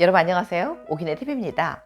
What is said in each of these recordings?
여러분 안녕하세요. 오기네 TV입니다.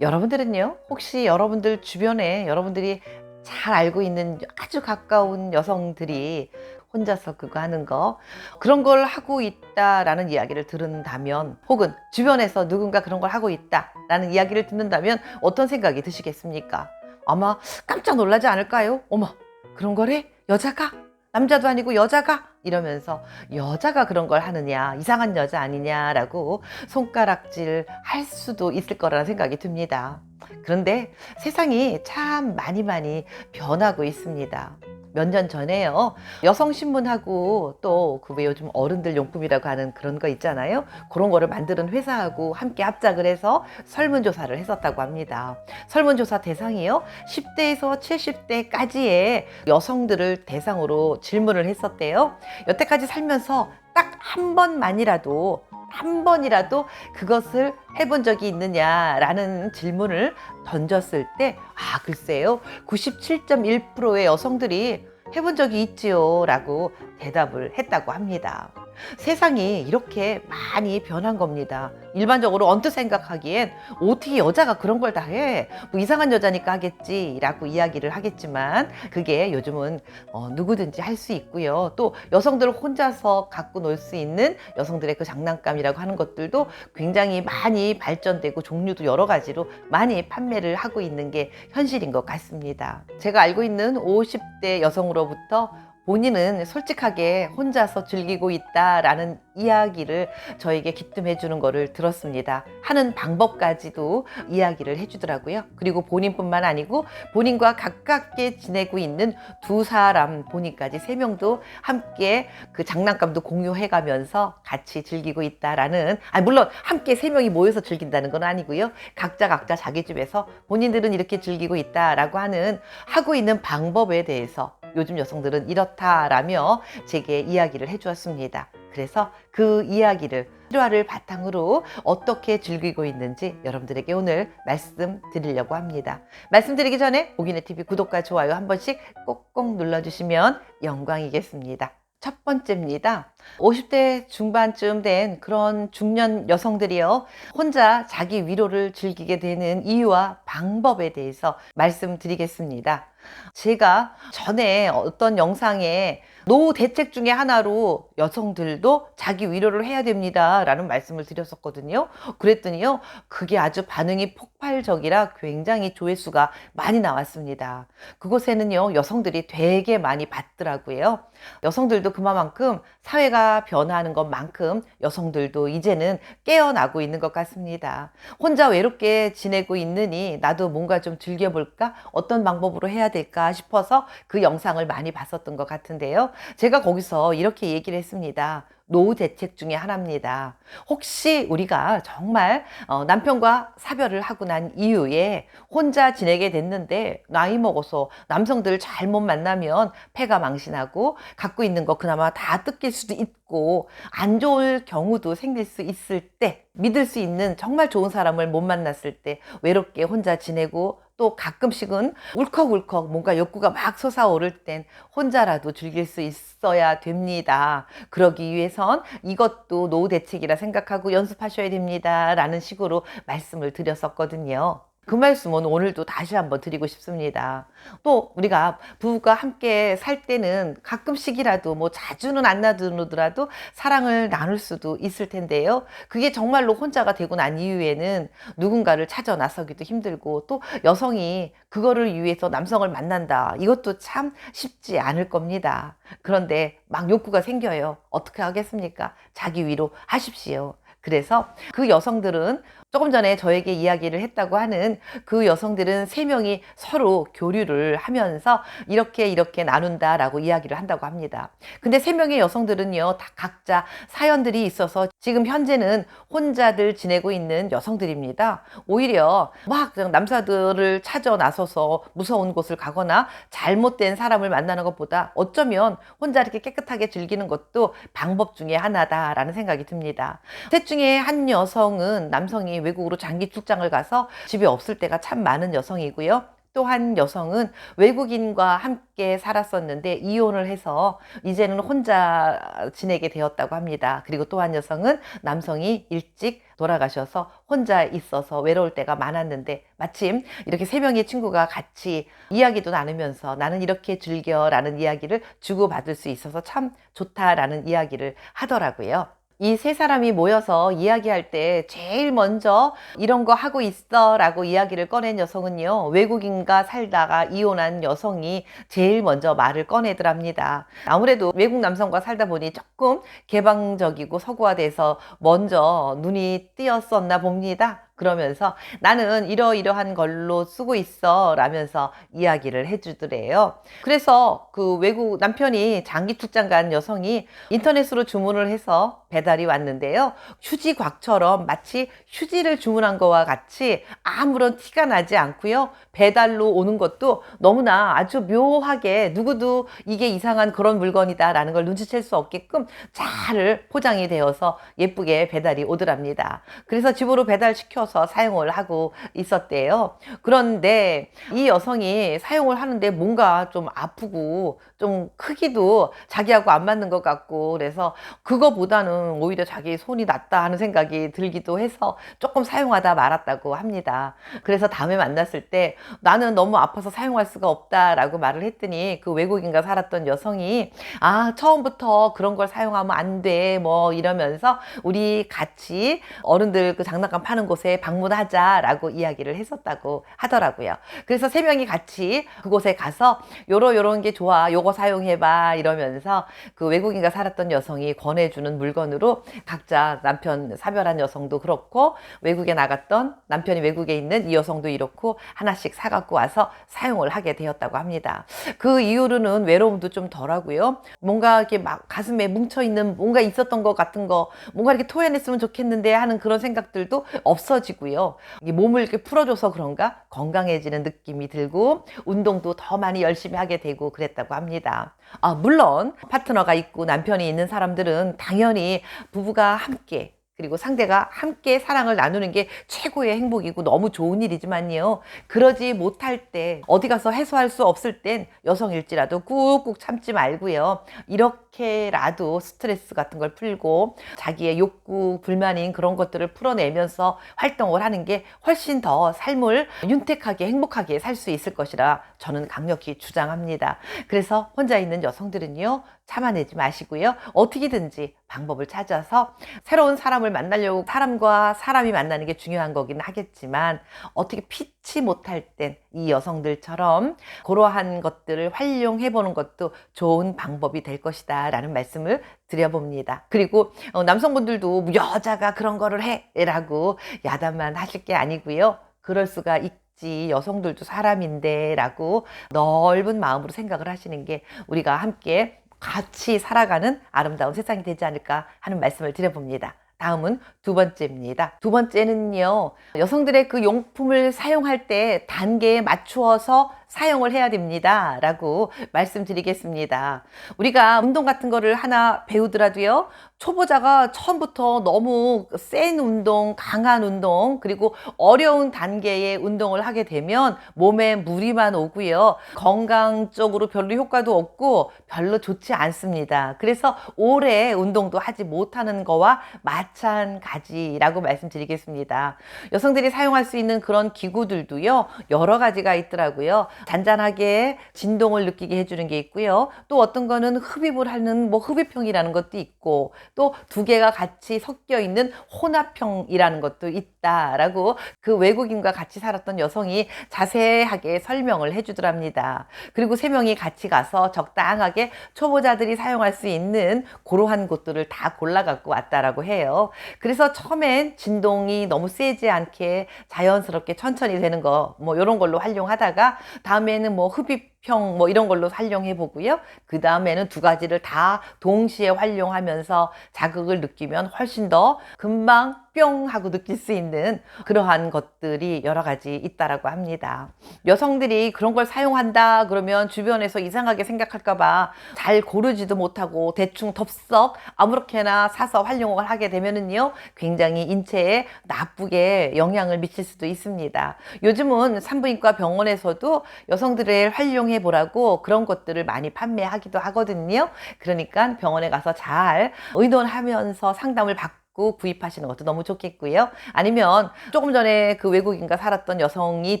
여러분들은요, 혹시 여러분들 주변에 여러분들이 잘 알고 있는 아주 가까운 여성들이 혼자서 그거 하는 거, 그런 걸 하고 있다라는 이야기를 들은다면, 혹은 주변에서 누군가 그런 걸 하고 있다라는 이야기를 듣는다면 어떤 생각이 드시겠습니까? 아마 깜짝 놀라지 않을까요? 어머, 그런 거래? 여자가? 남자도 아니고 여자가? 이러면서 여자가 그런 걸 하느냐, 이상한 여자 아니냐라고 손가락질 할 수도 있을 거라는 생각이 듭니다. 그런데 세상이 참 많이 많이 변하고 있습니다. 몇 년 전에요. 여성신문하고 또 그 왜 요즘 어른들 용품이라고 하는 그런 거 있잖아요. 그런 거를 만드는 회사하고 함께 합작을 해서 설문조사를 했었다고 합니다. 설문조사 대상이요. 10대에서 70대까지의 여성들을 대상으로 질문을 했었대요. 여태까지 살면서 딱 한 번만이라도 한 번이라도 그것을 해본 적이 있느냐라는 질문을 던졌을 때, 아, 글쎄요. 97.1%의 여성들이 해본 적이 있지요. 라고 대답을 했다고 합니다. 세상이 이렇게 많이 변한 겁니다. 일반적으로 언뜻 생각하기엔 어떻게 여자가 그런 걸 다 해? 뭐 이상한 여자니까 하겠지라고 이야기를 하겠지만 그게 요즘은 어, 누구든지 할 수 있고요. 또 여성들 혼자서 갖고 놀 수 있는 여성들의 그 장난감이라고 하는 것들도 굉장히 많이 발전되고 종류도 여러 가지로 많이 판매를 하고 있는 게 현실인 것 같습니다. 제가 알고 있는 50대 여성으로부터 본인은 솔직하게 혼자서 즐기고 있다라는 이야기를 저에게 기뜸해 주는 거를 들었습니다. 하는 방법까지도 이야기를 해 주더라고요. 그리고 본인뿐만 아니고 본인과 가깝게 지내고 있는 두 사람 본인까지 세 명도 함께 그 장난감도 공유해 가면서 같이 즐기고 있다라는 아 물론 함께 세 명이 모여서 즐긴다는 건 아니고요. 각자 각자 자기 집에서 본인들은 이렇게 즐기고 있다라고 하는 하고 있는 방법에 대해서 요즘 여성들은 이렇다라며 제게 이야기를 해주었습니다. 그래서 그 이야기를 실화를 바탕으로 어떻게 즐기고 있는지 여러분들에게 오늘 말씀드리려고 합니다. 말씀드리기 전에 오기네 TV 구독과 좋아요 한 번씩 꼭꼭 눌러주시면 영광이겠습니다. 첫 번째입니다. 50대 중반쯤 된 그런 중년 여성들이요. 혼자 자기 위로를 즐기게 되는 이유와 방법에 대해서 말씀드리겠습니다. 제가 전에 어떤 영상에 노후 대책 중에 하나로 여성들도 자기 위로를 해야 됩니다. 라는 말씀을 드렸었거든요. 그랬더니요, 그게 아주 반응이 폭발적이라 굉장히 조회수가 많이 나왔습니다. 그곳에는요, 여성들이 되게 많이 봤더라고요. 여성들도 그만큼 사회가 변화하는 것만큼 여성들도 이제는 깨어나고 있는 것 같습니다. 혼자 외롭게 지내고 있느니 나도 뭔가 좀 즐겨볼까? 어떤 방법으로 해야 될까 싶어서 그 영상을 많이 봤었던 것 같은데요. 제가 거기서 이렇게 얘기를 했습니다. 노후 대책 중에 하나입니다. 혹시 우리가 정말 어, 남편과 사별을 하고 난 이후에 혼자 지내게 됐는데 나이 먹어서 남성들 잘못 만나면 폐가 망신하고 갖고 있는 거 그나마 다 뜯길 수도 있고 안 좋을 경우도 생길 수 있을 때 믿을 수 있는 정말 좋은 사람을 못 만났을 때 외롭게 혼자 지내고 또 가끔씩은 울컥울컥 뭔가 욕구가 막 솟아오를 땐 혼자라도 즐길 수 있어야 됩니다. 그러기 위해선 이것도 노후 대책이라 생각하고 연습하셔야 됩니다. 라는 식으로 말씀을 드렸었거든요. 그 말씀은 오늘도 다시 한번 드리고 싶습니다. 또 우리가 부부가 함께 살 때는 가끔씩이라도 뭐 자주는 안 나누더라도 사랑을 나눌 수도 있을 텐데요. 그게 정말로 혼자가 되고 난 이후에는 누군가를 찾아 나서기도 힘들고 또 여성이 그거를 위해서 남성을 만난다. 이것도 참 쉽지 않을 겁니다. 그런데 막 욕구가 생겨요. 어떻게 하겠습니까? 자기 위로 하십시오. 그래서 그 여성들은 조금 전에 저에게 이야기를 했다고 하는 그 여성들은 세 명이 서로 교류를 하면서 이렇게 이렇게 나눈다라고 이야기를 한다고 합니다. 근데 세 명의 여성들은요, 다 각자 사연들이 있어서 지금 현재는 혼자들 지내고 있는 여성들입니다. 오히려 막 남자들을 찾아 나서서 무서운 곳을 가거나 잘못된 사람을 만나는 것보다 어쩌면 혼자 이렇게 깨끗하게 즐기는 것도 방법 중에 하나다라는 생각이 듭니다. 셋 중에 한 여성은 남성이 외국으로 장기 출장을 가서 집에 없을 때가 참 많은 여성이고요. 또한 여성은 외국인과 함께 살았었는데 이혼을 해서 이제는 혼자 지내게 되었다고 합니다. 그리고 또한 여성은 남성이 일찍 돌아가셔서 혼자 있어서 외로울 때가 많았는데 마침 이렇게 세 명의 친구가 같이 이야기도 나누면서 나는 이렇게 즐겨라는 이야기를 주고받을 수 있어서 참 좋다라는 이야기를 하더라고요. 이 세 사람이 모여서 이야기할 때 제일 먼저 이런 거 하고 있어 라고 이야기를 꺼낸 여성은요, 외국인과 살다가 이혼한 여성이 제일 먼저 말을 꺼내더랍니다. 아무래도 외국 남성과 살다 보니 조금 개방적이고 서구화돼서 먼저 눈이 띄었었나 봅니다. 그러면서 나는 이러이러한 걸로 쓰고 있어 라면서 이야기를 해주더래요. 그래서 그 외국 남편이 장기 출장 간 여성이 인터넷으로 주문을 해서 배달이 왔는데요. 휴지곽처럼 마치 휴지를 주문한 거와 같이 아무런 티가 나지 않고요. 배달로 오는 것도 너무나 아주 묘하게 누구도 이게 이상한 그런 물건이다 라는 걸 눈치챌 수 없게끔 잘 포장이 되어서 예쁘게 배달이 오더랍니다. 그래서 집으로 배달시켜 서 사용을 하고 있었대요. 그런데 이 여성이 사용을 하는데 뭔가 좀 아프고 좀 크기도 자기하고 안 맞는 것 같고 그래서 그거보다는 오히려 자기 손이 낫다 하는 생각이 들기도 해서 조금 사용하다 말았다고 합니다. 그래서 다음에 만났을 때 나는 너무 아파서 사용할 수가 없다라고 말을 했더니 그 외국인과 살았던 여성이 아 처음부터 그런 걸 사용하면 안 돼 뭐 이러면서 우리 같이 어른들 그 장난감 파는 곳에 방문하자라고 이야기를 했었다고 하더라고요. 그래서 세 명이 같이 그곳에 가서 요러 요런 게 좋아 요거 사용해봐 이러면서 그 외국인과 살았던 여성이 권해주는 물건으로 각자 남편 사별한 여성도 그렇고 외국에 나갔던 남편이 외국에 있는 이 여성도 이렇고 하나씩 사갖고 와서 사용을 하게 되었다고 합니다. 그 이후로는 외로움도 좀 덜하고요. 뭔가 이렇게 막 가슴에 뭉쳐 있는 뭔가 있었던 것 같은 거 뭔가 이렇게 토해냈으면 좋겠는데 하는 그런 생각들도 없어 지고요. 이 몸을 이렇게 풀어줘서 그런가 건강해지는 느낌이 들고 운동도 더 많이 열심히 하게 되고 그랬다고 합니다. 아, 물론 파트너가 있고 남편이 있는 사람들은 당연히 부부가 함께 그리고 상대가 함께 사랑을 나누는 게 최고의 행복이고 너무 좋은 일이지만요. 그러지 못할 때, 어디 가서 해소할 수 없을 땐 여성일지라도 꾹꾹 참지 말고요. 이렇게라도 스트레스 같은 걸 풀고 자기의 욕구, 불만인 그런 것들을 풀어내면서 활동을 하는 게 훨씬 더 삶을 윤택하게 행복하게 살 수 있을 것이라 저는 강력히 주장합니다. 그래서 혼자 있는 여성들은요. 참아내지 마시고요. 어떻게든지 방법을 찾아서 새로운 사람을 만나려고 사람과 사람이 만나는 게 중요한 거긴 하겠지만 어떻게 피치 못할 땐 이 여성들처럼 그러한 것들을 활용해 보는 것도 좋은 방법이 될 것이다 라는 말씀을 드려봅니다. 그리고 어, 남성분들도 여자가 그런 거를 해 라고 야단만 하실 게 아니고요. 그럴 수가 있지. 여성들도 사람인데 라고 넓은 마음으로 생각을 하시는 게 우리가 함께 같이 살아가는 아름다운 세상이 되지 않을까 하는 말씀을 드려봅니다. 다음은 두 번째입니다. 두 번째는요, 여성들의 그 용품을 사용할 때 단계에 맞추어서 사용을 해야 됩니다. 라고 말씀드리겠습니다. 우리가 운동 같은 거를 하나 배우더라도요, 초보자가 처음부터 너무 센 운동, 강한 운동, 그리고 어려운 단계의 운동을 하게 되면 몸에 무리만 오고요. 건강적으로 별로 효과도 없고 별로 좋지 않습니다. 그래서 오래 운동도 하지 못하는 거와 마찬가지라고 말씀드리겠습니다. 여성들이 사용할 수 있는 그런 기구들도요, 여러 가지가 있더라고요. 잔잔하게 진동을 느끼게 해주는 게 있고요. 또 어떤 거는 흡입을 하는 뭐 흡입형이라는 것도 있고, 또 두 개가 같이 섞여 있는 혼합형이라는 것도 있다라고 그 외국인과 같이 살았던 여성이 자세하게 설명을 해주더랍니다. 그리고 세 명이 같이 가서 적당하게 초보자들이 사용할 수 있는 그러한 곳들을 다 골라 갖고 왔다라고 해요. 그래서 처음엔 진동이 너무 세지 않게 자연스럽게 천천히 되는 거, 뭐 이런 걸로 활용하다가 다음에는 뭐 흡입 평 뭐 이런 걸로 활용해 보고요. 그 다음에는 두 가지를 다 동시에 활용하면서 자극을 느끼면 훨씬 더 금방 뿅 하고 느낄 수 있는 그러한 것들이 여러 가지 있다라고 합니다. 여성들이 그런 걸 사용한다 그러면 주변에서 이상하게 생각할까봐 잘 고르지도 못하고 대충 덥석 아무렇게나 사서 활용을 하게 되면은요 굉장히 인체에 나쁘게 영향을 미칠 수도 있습니다. 요즘은 산부인과 병원에서도 여성들을 활용 해 보라고 그런 것들을 많이 판매하기도 하거든요. 그러니까 병원에 가서 잘 의논하면서 상담을 받고 구입하시는 것도 너무 좋겠고요. 아니면 조금 전에 그 외국인과 살았던 여성이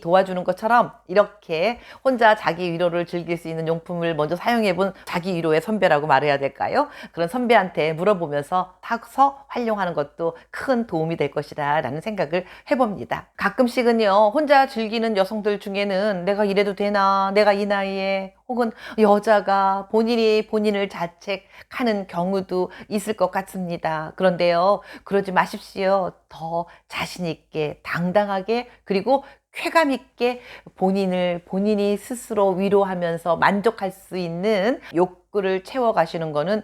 도와주는 것처럼 이렇게 혼자 자기 위로를 즐길 수 있는 용품을 먼저 사용해 본 자기 위로의 선배라고 말해야 될까요? 그런 선배한테 물어보면서 사서 활용하는 것도 큰 도움이 될 것이다 라는 생각을 해봅니다. 가끔씩은요, 혼자 즐기는 여성들 중에는 내가 이래도 되나, 내가 이 나이에 혹은 여자가 본인이 본인을 자책하는 경우도 있을 것 같습니다. 그런데요, 그러지 마십시오. 더 자신있게, 당당하게, 그리고 쾌감 있게 본인을 본인이 스스로 위로하면서 만족할 수 있는 욕구를 채워 가시는 것은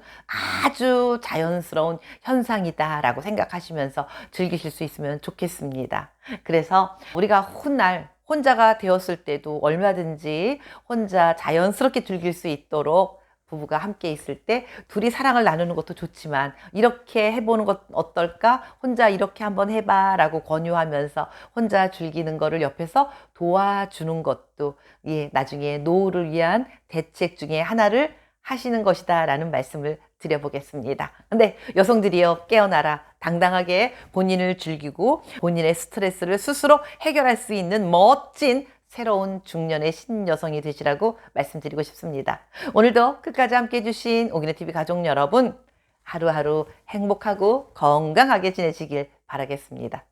아주 자연스러운 현상이다라고 생각하시면서 즐기실 수 있으면 좋겠습니다. 그래서 우리가 훗날 혼자가 되었을 때도 얼마든지 혼자 자연스럽게 즐길 수 있도록 부부가 함께 있을 때 둘이 사랑을 나누는 것도 좋지만 이렇게 해보는 것 어떨까? 혼자 이렇게 한번 해봐 라고 권유하면서 혼자 즐기는 거를 옆에서 도와주는 것도 예, 나중에 노후를 위한 대책 중에 하나를 하시는 것이다 라는 말씀을 드려보겠습니다. 근데 여성들이요, 깨어나라. 당당하게 본인을 즐기고 본인의 스트레스를 스스로 해결할 수 있는 멋진 새로운 중년의 신여성이 되시라고 말씀드리고 싶습니다. 오늘도 끝까지 함께 해주신 오기네TV 가족 여러분, 하루하루 행복하고 건강하게 지내시길 바라겠습니다.